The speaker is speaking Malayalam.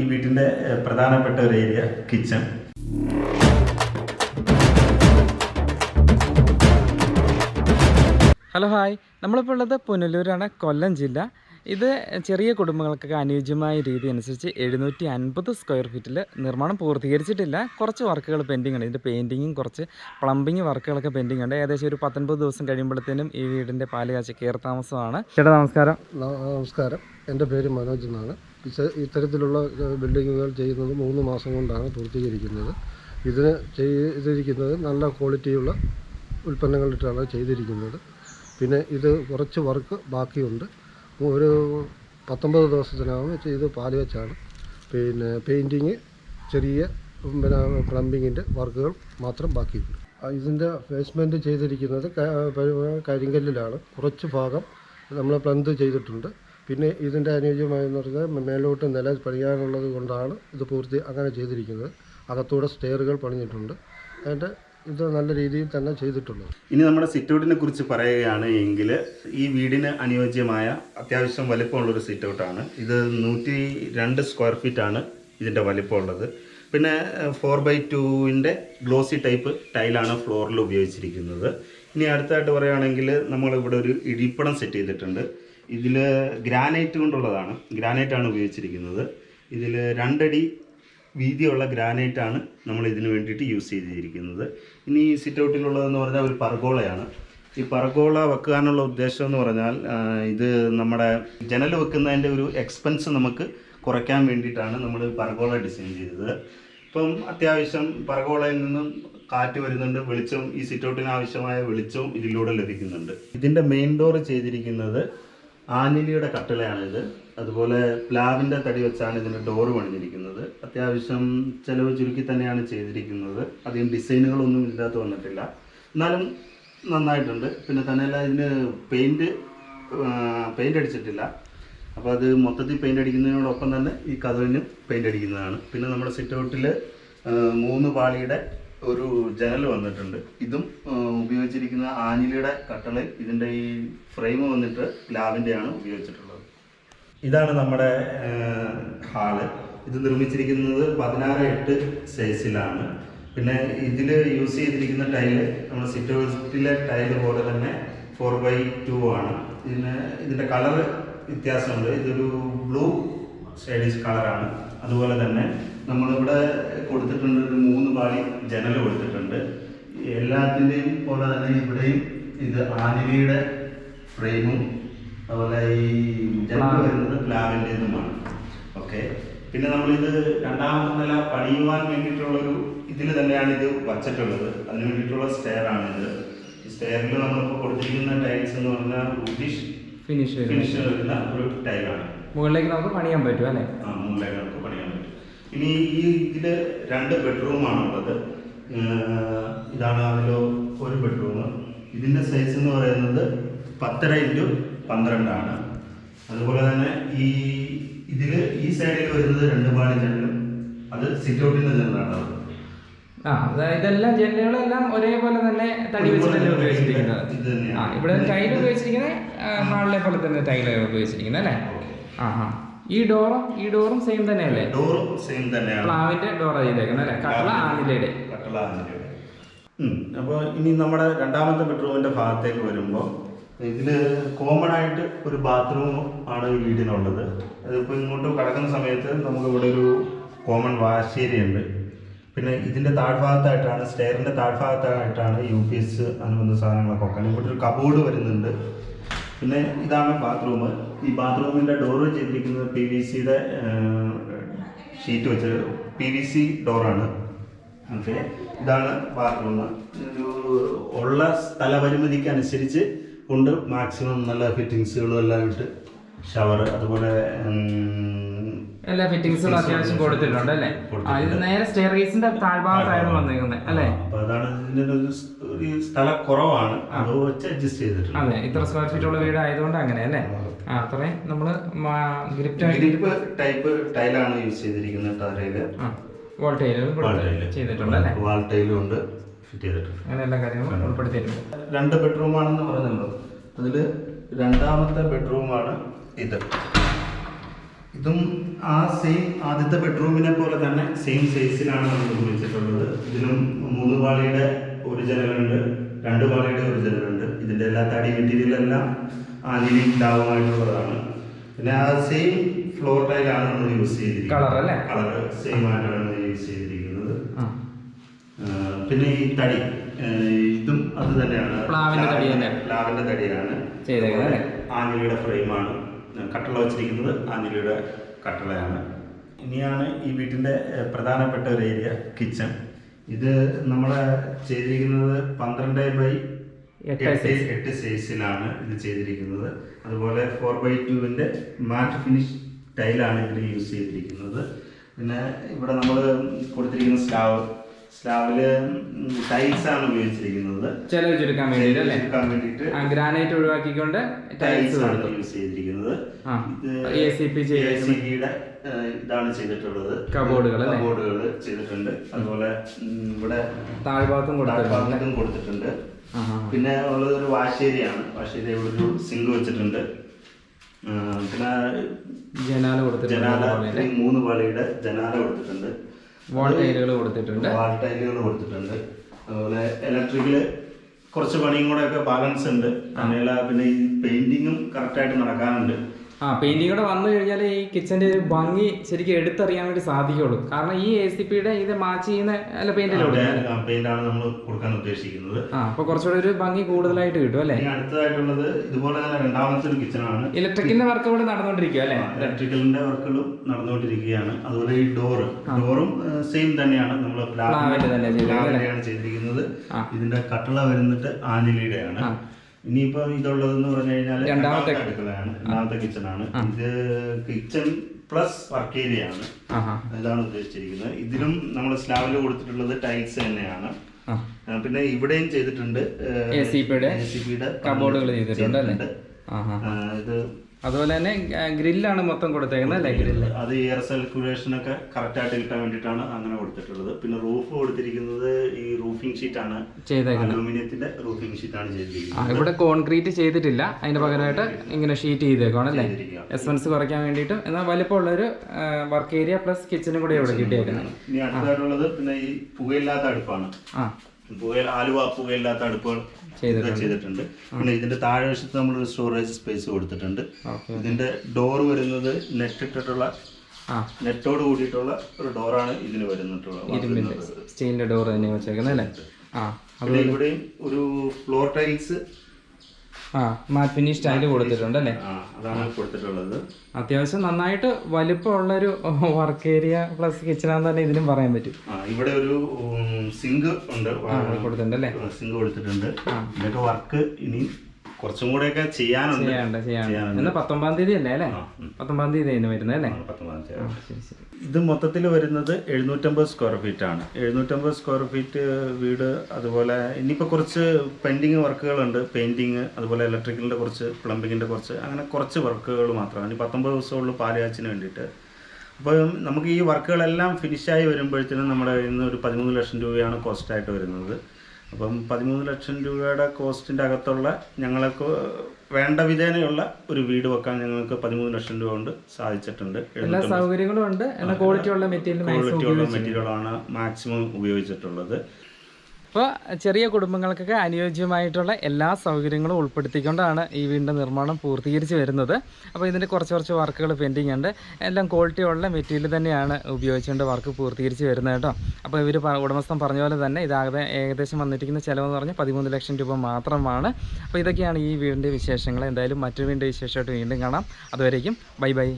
ഈ വീട്ടിന്റെ പ്രധാനപ്പെട്ട ഒരു ഏരിയ കിച്ചൺ ഹലോ ഹായ്. നമ്മളിപ്പോൾ ഉള്ളത് പുനലൂരാണ് കൊല്ലം ജില്ല. ഇത് ചെറിയ കുടുംബങ്ങൾക്കൊക്കെ അനുയോജ്യമായ രീതി അനുസരിച്ച് എഴുന്നൂറ്റി അൻപത് സ്ക്വയർ ഫീറ്റിൽ നിർമ്മാണം പൂർത്തീകരിച്ചിട്ടില്ല. കുറച്ച് വർക്കുകൾ പെൻഡിങ് ഉണ്ട്. ഇതിന്റെ പെയിന്റിങ്ങും കുറച്ച് പ്ലംബിങ് വർക്കുകളൊക്കെ പെൻഡിങ് ഉണ്ട്. ഏകദേശം ഒരു പത്തൊൻപത് ദിവസം കഴിയുമ്പോഴത്തേനും ഈ വീടിന്റെ പാൽ കാഴ്ച കയറി താമസമാണ്. ചേട്ടാ നമസ്കാരം. നമസ്കാരം. എന്റെ പേര് മനോജ് എന്നാണ്. ഇത്തരത്തിലുള്ള ബിൽഡിങ്ങുകൾ ചെയ്യുന്നത് മൂന്ന് മാസം കൊണ്ടാണ് പൂർത്തീകരിക്കുന്നത്. ഇതിന് ചെയ്തിരിക്കുന്നത് നല്ല ക്വാളിറ്റിയുള്ള ഉൽപ്പന്നങ്ങളിട്ടാണ് ചെയ്തിരിക്കുന്നത്. പിന്നെ ഇത് കുറച്ച് വർക്ക് ബാക്കിയുണ്ട്. ഒരു പത്തൊമ്പത് ദിവസത്തിനകം ഇത് പാൽ വെച്ചാണ്. പിന്നെ പെയിന്റിങ് ചെറിയ പിന്നെ പ്ലംബിങ്ങിന്റെ വർക്കുകൾ മാത്രം ബാക്കിയുണ്ട്. ഇതിന്റെ ബേസ്മെന്റ് ചെയ്തിരിക്കുന്നത് കരിങ്കല്ലിലാണ് കുറച്ച് ഭാഗം നമ്മൾ പ്ലന്ത് ചെയ്തിട്ടുണ്ട്. പിന്നെ ഇതിന്റെ അനുയോജ്യമായെന്ന് പറഞ്ഞാൽ മേലോട്ട് നില പണിയാനുള്ളത് കൊണ്ടാണ് ഇത് പൂർത്തി അങ്ങനെ ചെയ്തിരിക്കുന്നത്. അകത്തൂടെ സ്റ്റെയറുകൾ പണിഞ്ഞിട്ടുണ്ട്. അതിന്റെ ഇത് നല്ല രീതിയിൽ തന്നെ ചെയ്തിട്ടുള്ളത്. ഇനി നമ്മുടെ സിറ്റൗട്ടിനെ കുറിച്ച് പറയുകയാണ് എങ്കിൽ ഈ വീടിന് അനുയോജ്യമായ അത്യാവശ്യം വലിപ്പമുള്ളൊരു സിറ്റൗട്ടാണ് ഇത് നൂറ്റി രണ്ട് സ്ക്വയർ ഫീറ്റ് ആണ് ഇതിന്റെ വലിപ്പമുള്ളത്. പിന്നെ ഫോർ ബൈ ടുവിന്റെ ഗ്ലോസി ടൈപ്പ് ടൈലാണ് ഫ്ലോറിൽ ഉപയോഗിച്ചിരിക്കുന്നത്. ഇനി അടുത്തായിട്ട് പറയുകയാണെങ്കിൽ നമ്മളിവിടെ ഒരു ഇടിപ്പടം സെറ്റ് ചെയ്തിട്ടുണ്ട്. ഇതിൽ ഗ്രാനൈറ്റ് കൊണ്ടുള്ളതാണ്. ഗ്രാനൈറ്റ് ആണ് ഉപയോഗിച്ചിരിക്കുന്നത്. ഇതിൽ രണ്ടടി വീതിയുള്ള ഗ്രാനൈറ്റ് ആണ് നമ്മൾ ഇതിന് വേണ്ടിയിട്ട് യൂസ് ചെയ്തിരിക്കുന്നത്. ഇനി ഈ സിറ്റ് ഔട്ടിലുള്ളതെന്ന് പറഞ്ഞാൽ ഒരു പർഗോളയാണ് ഈ പർഗോള വെക്കാനുള്ള ഉദ്ദേശം എന്ന് പറഞ്ഞാൽ ഇത് നമ്മുടെ ജനൽ വെക്കുന്നതിന്റെ ഒരു എക്സ്പെൻസ് നമുക്ക് കുറയ്ക്കാൻ വേണ്ടിയിട്ടാണ് നമ്മൾ പർഗോള ഡിസൈൻ ചെയ്തത്. ഇപ്പം അത്യാവശ്യം പർഗോളയിൽ നിന്നും കാറ്റ് വരുന്നുണ്ട് വെളിച്ചം ഈ സിറ്റ് ഔട്ടിന് ആവശ്യമായ വെളിച്ചവും ഇതിലൂടെ ലഭിക്കുന്നുണ്ട്. ഇതിന്റെ മെയിൻ ഡോർ ചെയ്തിരിക്കുന്നത് ആനിലിയുടെ കട്ടിളയാണിത്. അതുപോലെ പ്ലാവിന്റെ തടി വെച്ചാണ് ഇതിന്റെ ഡോറ് പണിഞ്ഞിരിക്കുന്നത് അത്യാവശ്യം ചിലവ് ചുരുക്കി തന്നെയാണ് ചെയ്തിരിക്കുന്നത്. അധികം ഡിസൈനുകളൊന്നും ഇതിനകത്ത് വന്നിട്ടില്ല. എന്നാലും നന്നായിട്ടുണ്ട്. പിന്നെ തന്നെയല്ല ഇതിന് പെയിന്റ് പെയിന്റ് അടിച്ചിട്ടില്ല. അപ്പോൾ അത് മൊത്തത്തിൽ പെയിന്റ് അടിക്കുന്നതിനോടൊപ്പം തന്നെ ഈ കഥവിനും പെയിന്റ് അടിക്കുന്നതാണ്. പിന്നെ നമ്മുടെ സിറ്റ് ഔട്ടിൽ മൂന്ന് പാളിയുടെ ഒരു ജനൽ വന്നിട്ടുണ്ട്. ഇതും ഉപയോഗിച്ചിരിക്കുന്ന ആനിലിയുടെ കട്ടൾ ഇതിന്റെ ഈ ഫ്രെയിം വന്നിട്ട് പ്ലാവിന്റെയാണ് ഉപയോഗിച്ചിട്ടുള്ളത്. ഇതാണ് നമ്മുടെ ഹാൾ. ഇത് നിർമ്മിച്ചിരിക്കുന്നത് പതിനാറ് എട്ട് സൈസിലാണ്. പിന്നെ ഇതിൽ യൂസ് ചെയ്തിരിക്കുന്ന ടൈൽ നമ്മുടെ സിറ്റോസിറ്റിലെ ടൈൽ പോലെ തന്നെ ഫോർ ബൈ ടു ആണ്. ഇതിന് ഇതിന്റെ കളർ വ്യത്യാസമുണ്ട്. ഇതൊരു ബ്ലൂ ഷെയ്ഡിഷ് കളറാണ്. അതുപോലെ തന്നെ നമ്മളിവിടെ കൊടുത്തിട്ടുണ്ട് ഒരു മൂന്ന് പാളി ജനൽ കൊടുത്തിട്ടുണ്ട്. എല്ലാത്തിന്റെയും പോലെ തന്നെ ഇവിടെയും ഇത് ആനിവിയുടെ ഫ്രെയിമും അതുപോലെ ഈ ജനൽ വരുന്നത് പ്ലാവിന്റെതുമാണ്. ഓക്കെ. പിന്നെ നമ്മളിത് രണ്ടാമത്തെ നില പണിയുവാൻ വേണ്ടിയിട്ടുള്ളൊരു ഇതിൽ തന്നെയാണ് ഇത് വച്ചിട്ടുള്ളത്. അതിന് വേണ്ടിയിട്ടുള്ള സ്റ്റെയർ ആണ് ഇത് ഈ സ്റ്റെയറിൽ നമ്മളിപ്പോൾ കൊടുത്തിരിക്കുന്ന ടൈൽസ് എന്ന് പറഞ്ഞാൽ ബ്രിട്ടീഷ് ഫിനിഷ് ഫിനിഷ് വരുന്ന ഒരു ടൈലാണ്. മുകളിലേക്ക് നമുക്ക് പണിയാൻ പറ്റും അല്ലേ? ആ മുകളിലേക്ക് നമുക്ക് പണിയാൻ പറ്റും. ഇനി ഈ ഇതിൽ രണ്ട് ബെഡ്റൂമാണ് ഉള്ളത് ഇതാണ് അതിൽ ഒരു ബെഡ്റൂം ഇതിന്റെ സൈസ് എന്ന് പറയുന്നത് പത്തര ഇന്റു പന്ത്രണ്ടാണ്. അതുപോലെ തന്നെ ഈ ഇതിൽ ഈ സൈഡിൽ വരുന്നത് രണ്ട് പാളി ജനലും. അത് സിറ്റ് നിന്നാണ് ജനലാണ് ആ ഇതെല്ലാം ജനലുകളെല്ലാം ഒരേപോലെ തന്നെ തടി വെച്ചിട്ടല്ലേ ഉപയോഗിച്ചിരിക്കുന്നത്. ആ ഇവിടെ ടൈൽ ഉപയോഗിച്ചിരിക്കുന്നത് ഹാളിലെ പോലെ തന്നെ ടൈലാണ് ഉപയോഗിച്ചിരിക്കുന്നത് അല്ലേ? ആ ആ ഈ ഡോറും ഈ ഡോറും സെയിം തന്നെയല്ലേ? ഡോറും സെയിം തന്നെയാണ്. പ്ലാവിന്റെ ഡോർ ചെയ്തേക്കുന്നത് അല്ലേ? കട്ടള ആഞ്ഞിലയുടെ കട്ടള ആഞ്ഞിലയുടെ അപ്പോൾ ഇനി നമ്മുടെ രണ്ടാമത്തെ ബെഡ്റൂമിന്റെ ഭാഗത്തേക്ക് വരുമ്പോൾ ഇതിൽ കോമൺ ആയിട്ട് ഒരു ബാത്റൂം ആണ് ഈ വീടിനുള്ളത്. അതിപ്പോൾ ഇങ്ങോട്ട് കടക്കുന്ന സമയത്ത് നമുക്ക് ഇവിടെ ഒരു കോമൺ വാഷ് ഏരിയ ഉണ്ട്. പിന്നെ ഇതിന്റെ താഴ്ഭാഗത്തായിട്ടാണ് സ്റ്റെയറിന്റെ താഴ്ഭാഗത്തായിട്ടാണ് യു പി എസ് അനുബന്ധ സാധനങ്ങളൊക്കെ വെക്കാൻ ഇവിടെ ഒരു കബോർഡ് വരുന്നുണ്ട്. പിന്നെ ഇതാണ് ബാത്റൂം ഈ ബാത്റൂമിന്റെ ഡോറ് വെച്ചിരിക്കുന്നത് പി വി സിയുടെ ഷീറ്റ് വെച്ച് പി വി സി ഡോറാണ് ഓക്കെ ഇതാണ് ബാത്റൂം ഉള്ള സ്ഥലപരിമിതിക്ക് അനുസരിച്ച് കൊണ്ട് മാക്സിമം നല്ല ഫിറ്റിങ്സുകളും എല്ലാം ഇട്ട് ഷവർ അതുപോലെ എല്ലാ ഫിറ്റിങ്സുകളും അത്യാവശ്യം കൊടുത്തിട്ടുണ്ട് അല്ലേ? ഇത് നേരെ സ്റ്റെയർ കേസിന്റെ താഴ്ഭാഗത്തായിരുന്നു വന്നിരിക്കുന്നത് അല്ലേ? സ്ഥലം അതാണ് ഇതിന്റെ ഒരു ഒരു സ്ഥല കുറവാണ്. വെച്ച് അഡ്ജസ്റ്റ് ചെയ്തിട്ടുണ്ട്. അതെ ഇത്ര സ്ക്വയർ ഫീറ്റ് ഉള്ള വീട് ആയതുകൊണ്ട് അങ്ങനെ അല്ലേ? ആ. അത്രയും നമ്മൾ ഗ്രിപ്റ്റ് ഗ്രിപ്പ് ടൈപ്പ് ടൈലാണ് യൂസ് ചെയ്തിരിക്കുന്നത് തറയിൽ വാൾ ടൈലും ചെയ്തിട്ടുണ്ട് അല്ലേ? വാൾ ടൈലും ഉണ്ട്. ഫിറ്റ് ചെയ്തിട്ടുണ്ട്. അങ്ങനെ എല്ലാ കാര്യങ്ങളും ഉൾപ്പെടുത്തിയിട്ടുണ്ട്. രണ്ട് ബെഡ്റൂമാണെന്ന് പറഞ്ഞല്ലോ അതിൽ രണ്ടാമത്തെ ബെഡ്റൂമാണ് ഇത്. ഇതും ആ സെയിം ആദ്യത്തെ ബെഡ്റൂമിനെ പോലെ തന്നെ സെയിം സൈസിലാണ് നമ്മൾ നിർമ്മിച്ചിട്ടുള്ളത്. ഇതിലും മൂന്ന് പാളിയുടെ ഒരു ജനലുണ്ട് രണ്ട് പാളിയുടെ ഒരു ജനലുണ്ട് ഇതിന്റെ എല്ലാ തടി മെറ്റീരിയലെല്ലാം ആദ്യം ഉണ്ടാവുമായിട്ടുള്ളതാണ്. പിന്നെ ആ സെയിം ഫ്ലോർ ടൈലാണ് നമ്മൾ യൂസ് ചെയ്തിരിക്കുന്നത്? കളർ സെയിം ആയിട്ടാണ് നമ്മൾ യൂസ് ചെയ്തിരിക്കുന്നത്. പിന്നെ ഈ തടി ഇതും അത് തന്നെയാണ്. പ്ലാവിന്റെ തടി തടിയാണ്? ആഞ്ഞിലിയുടെ ഫ്രെയിമാണ് കട്ടള വെച്ചിരിക്കുന്നത് ആഞ്ഞിലിയുടെ കട്ടളയാണ്. ഇനിയാണ് ഈ വീട്ടിന്റെ പ്രധാനപ്പെട്ട ഒരു ഏരിയ കിച്ചൺ. ഇത് നമ്മൾ ചെയ്തിരിക്കുന്നത് പന്ത്രണ്ട് ബൈ എട്ട് എട്ട് സൈസിലാണ് ഇത് ചെയ്തിരിക്കുന്നത്. അതുപോലെ ഫോർ ബൈ ടുവിന്റെ മാറ്റ് ഫിനിഷ് ടൈലാണ് ഇതിൽ യൂസ് ചെയ്തിരിക്കുന്നത്. പിന്നെ ഇവിടെ നമ്മൾ കൊടുത്തിരിക്കുന്ന സ്ലാവ് സ്ലാവിൽ ടൈൽസ് ആണ് ഉപയോഗിച്ചിരിക്കുന്നത്. ചെലവ് ചുരുക്കാൻ വേണ്ടിയിട്ട് അല്ലേ? എടുക്കാൻ വേണ്ടിയിട്ട് ഗ്രാനൈറ്റ് ഒഴിവാക്കിക്കൊണ്ട് ടൈൽസ് ആണ് യൂസ് ചെയ്തിരിക്കുന്നത് ചെയ്തേക്കുന്നത്. ACP യുടെ, ഇതാണ് ചെയ്തിട്ടുള്ളത്. കബോർഡുകൾ? കബോർഡുകൾ ചെയ്തിട്ടുണ്ട്. അതുപോലെ ഇവിടെ താഴ്ഭാഗത്തും താഴ്ഭാഗത്തും കൊടുത്തിട്ടുണ്ട്. പിന്നെ ഉള്ളത് ഒരു വാശേരിയാണ് വാശേരി ഇവിടെ ഒരു സിങ്ക് വെച്ചിട്ടുണ്ട്. പിന്നെ ജനാല കൊടുത്തിട്ടുണ്ട് ജനാല മൂന്ന് പാളിയുടെ ജനാല കൊടുത്തിട്ടുണ്ട്. വാൾ ടൈലുകൾ കൊടുത്തിട്ടുണ്ട്. വാൾ ടൈലുകൾ കൊടുത്തിട്ടുണ്ട്. അതുപോലെ ഇലക്ട്രിക്കിൽ കുറച്ച് പണിയും കൂടെ ഒക്കെ ബാലൻസ് ഉണ്ട്. അങ്ങനെയുള്ള പിന്നെ ഈ പെയിന്റിങ്ങും കറക്റ്റായിട്ട് നടക്കാനുണ്ട്. ആ പെയിന്റിംഗ് കൂടെ വന്നു കഴിഞ്ഞാൽ ഈ കിച്ചന്റെ ഒരു ഭംഗി ശരിക്കും എടുത്തറിയാൻ വേണ്ടി സാധിക്കുള്ളൂ. കാരണം ഈ എ സി പിയുടെ ഇത് മാച്ച് ചെയ്യുന്ന അല്ല പെയിന്റ് നമ്മൾ കൊടുക്കാൻ ഉദ്ദേശിക്കുന്നത്. ആ അപ്പൊ കുറച്ചുകൂടെ ഒരു ഭംഗി കൂടുതലായിട്ട് കിട്ടും അല്ലേ? അടുത്തതായിട്ടുള്ളത് ഇതുപോലെ തന്നെ രണ്ടാമത്തെ ഒരു കിച്ചണാണ് ഇലക്ട്രിക്കിന്റെ വർക്ക് കൂടെ നടന്നുകൊണ്ടിരിക്കും അല്ലേ? ഇലക്ട്രിക്കലിന്റെ വർക്കുകളും നടന്നുകൊണ്ടിരിക്കുകയാണ്. അതുപോലെ ഈ ഡോറ് ഡോറും സെയിം തന്നെയാണ്. നമ്മൾ പ്ലാവിന്റെ തന്നെ ചെയ്തിരിക്കുന്നത് ചെയ്തിരിക്കുന്നത്. ഇതിന്റെ കട്ടള വരുന്നിട്ട് ആഞ്ഞിലിയുടെയാണ്. ആ. ഇനിയിപ്പോ ഇതുള്ളതെന്ന് പറഞ്ഞു കഴിഞ്ഞാൽ രണ്ടാമത്തെ അടുക്കളയാണ് രണ്ടാമത്തെ കിച്ചണാണ് ഇത് കിച്ചൺ പ്ലസ് വർക്ക് ഏരിയ ആണ്. ഇതാണ് ഉദ്ദേശിച്ചിരിക്കുന്നത്. ഇതിലും നമ്മൾ സ്ലാബിൽ കൊടുത്തിട്ടുള്ളത് ടൈൽസ് തന്നെയാണ്. പിന്നെ ഇവിടെയും ചെയ്തിട്ടുണ്ട് എ സി പിയുടെ കബോർഡുകൾ ചെയ്തിട്ടുണ്ട്. ഇത് അതുപോലെ തന്നെ ഗ്രില്ലാണ് മൊത്തം കൊടുത്തേക്കുന്നത് അല്ലേ? ഗ്രില്ല്. അത് എയർ സർക്കുലേഷൻ ഒക്കെ കറക്റ്റ് ആയിട്ട് കിട്ടാൻ വേണ്ടിയിട്ടാണ് അങ്ങനെ കൊടുത്തിട്ടുള്ളത്. പിന്നെ റൂഫ് കൊടുത്തിരിക്കുന്നത് ഈ റൂഫിംഗ് ഷീറ്റ് ആണ്. ചെയ്തേക്കുന്നത്. അലൂമിനിയത്തിന്റെ റൂഫിംഗ് ഷീറ്റ് ആണ് ചെയ്തിരിക്കുന്നത്. ഇവിടെ കോൺക്രീറ്റ് ചെയ്തിട്ടില്ല. അതിന്റെ പകരമായിട്ട് ഇങ്ങനെ ഷീറ്റ് ചെയ്തേക്കാണ് അല്ലേ. എക്സ്പെൻസ് കുറയ്ക്കാൻ വേണ്ടിയിട്ട്. എന്നാൽ വലിപ്പമുള്ള ഒരു വർക്ക് ഏരിയ പ്ലസ് കിച്ചനും കൂടെ ഇവിടെ കിട്ടിയേക്കുന്നത്. ഇനി പിന്നെ ഈ പുകയില്ലാത്ത അടുപ്പാണ്. ആ. പുകയിൽ ആലുവ പുകയില്ലാത്ത അടുപ്പുകൾ ചെയ്തിട്ടുണ്ട്. പിന്നെ ഇതിന്റെ താഴെ വശത്ത് നമ്മൾ സ്റ്റോറേജ് സ്പേസ് കൊടുത്തിട്ടുണ്ട് ഇതിന്റെ ഡോർ വരുന്നത് നെറ്റ് ഇട്ടിട്ടുള്ള നെറ്റോട് കൂടിയിട്ടുള്ള ഒരു ഡോറാണ് ഇതിന് വരുന്നിട്ടുള്ളത് സ്റ്റീലിന്റെ ഡോർ തന്നെ വെച്ചേക്കുന്നത് അല്ലേ? ആ. ഇവിടെയും ഒരു ഫ്ലോർ ടൈൽസ് ആ മാറ്റ് ഫിനിഷ് ടൈൽ കൊടുത്തിട്ടുണ്ട് അല്ലേ അതാണ് കൊടുത്തിട്ടുള്ളത്. അത്യാവശ്യം നന്നായിട്ട് വലിപ്പമുള്ളൊരു വർക്ക് ഏരിയ പ്ലസ് കിച്ചണാന്ന് തന്നെ ഇതിനും പറയാൻ പറ്റും. ഇവിടെ ഒരു സിങ്ക് ഉണ്ട്. കൊടുത്തിട്ടുണ്ട് അല്ലേ സിങ്ക് കൊടുത്തിട്ടുണ്ട്. ഇതൊക്കെ വർക്ക് ഇനി കുറച്ചും കൂടെയൊക്കെ ചെയ്യാനുണ്ട്. ചെയ്യാണ്ട് പത്തൊമ്പതാം തീയതി അല്ലേ? അല്ലേ? പത്തൊമ്പതാം തീയതി. ആയിരുന്നു വരുന്നത് അല്ലേ ഇത് മൊത്തത്തിൽ വരുന്നത് എഴുന്നൂറ്റമ്പത് സ്ക്വയർ ഫീറ്റ് ആണ്. എഴുന്നൂറ്റമ്പത് സ്ക്വയർ ഫീറ്റ് വീട് അതുപോലെ ഇനിയിപ്പോൾ കുറച്ച് പെൻഡിങ് വർക്കുകളുണ്ട് പെയിന്റിങ് അതുപോലെ ഇലക്ട്രിക്കലിന്റെ കുറച്ച് പ്ലംബിങ്ങിന്റെ കുറച്ച് അങ്ങനെ കുറച്ച് വർക്കുകൾ മാത്രമാണ്. ഇനി പത്തൊമ്പത് ദിവസമുള്ള പാലുകാച്ചിന് വേണ്ടിയിട്ട്. അപ്പോൾ നമുക്ക് ഈ വർക്കുകളെല്ലാം ഫിനിഷായി വരുമ്പോഴത്തേനും നമ്മുടെ കയ്യിൽ നിന്ന് ഒരു പതിമൂന്ന് ലക്ഷം രൂപയാണ് കോസ്റ്റായിട്ട് വരുന്നത്. അപ്പം പതിമൂന്ന് ലക്ഷം രൂപയുടെ കോസ്റ്റിന്റെ അകത്തുള്ള ഞങ്ങൾക്ക് വേണ്ട വിധേനയുള്ള ഒരു വീട് വെക്കാൻ ഞങ്ങൾക്ക് പതിമൂന്ന് ലക്ഷം രൂപ കൊണ്ട് സാധിച്ചിട്ടുണ്ട്. എല്ലാ സൗകര്യങ്ങളും ഉണ്ട്. ക്വാളിറ്റിയുള്ള ക്വാളിറ്റി ഉള്ള മെറ്റീരിയൽ ക്വാളിറ്റി ഉള്ള മെറ്റീരിയലാണ് മാക്സിമം ഉപയോഗിച്ചിട്ടുള്ളത്. അപ്പോൾ ചെറിയ കുടുംബങ്ങൾക്കൊക്കെ അനുയോജ്യമായിട്ടുള്ള എല്ലാ സൗകര്യങ്ങളും ഉൾപ്പെടുത്തിക്കൊണ്ടാണ് ഈ വീടിന്റെ നിർമ്മാണം പൂർത്തീകരിച്ച് വരുന്നത്. അപ്പോൾ ഇതിന്റെ കുറച്ച് കുറച്ച് വർക്കുകൾ പെൻഡിങ് ഉണ്ട്. എല്ലാം ക്വാളിറ്റി ഉള്ള മെറ്റീരിയൽ തന്നെയാണ് ഉപയോഗിച്ചുകൊണ്ട് വർക്ക് പൂർത്തീകരിച്ച് വരുന്നത് കേട്ടോ. അപ്പോൾ ഇവർ ഉടമസ്ഥൻ പറഞ്ഞ പോലെ തന്നെ ഇതാകെ ഏകദേശം വന്നിരിക്കുന്ന ചിലവെന്ന് പറഞ്ഞാൽ പതിമൂന്ന് ലക്ഷം രൂപ മാത്രമാണ്. അപ്പോൾ ഇതൊക്കെയാണ് ഈ വീടിന്റെ വിശേഷങ്ങൾ. എന്തായാലും മറ്റൊരു വീടിന്റെ വിശേഷമായിട്ട് വീണ്ടും കാണാം. അതുവരേക്കും ബൈ ബൈ.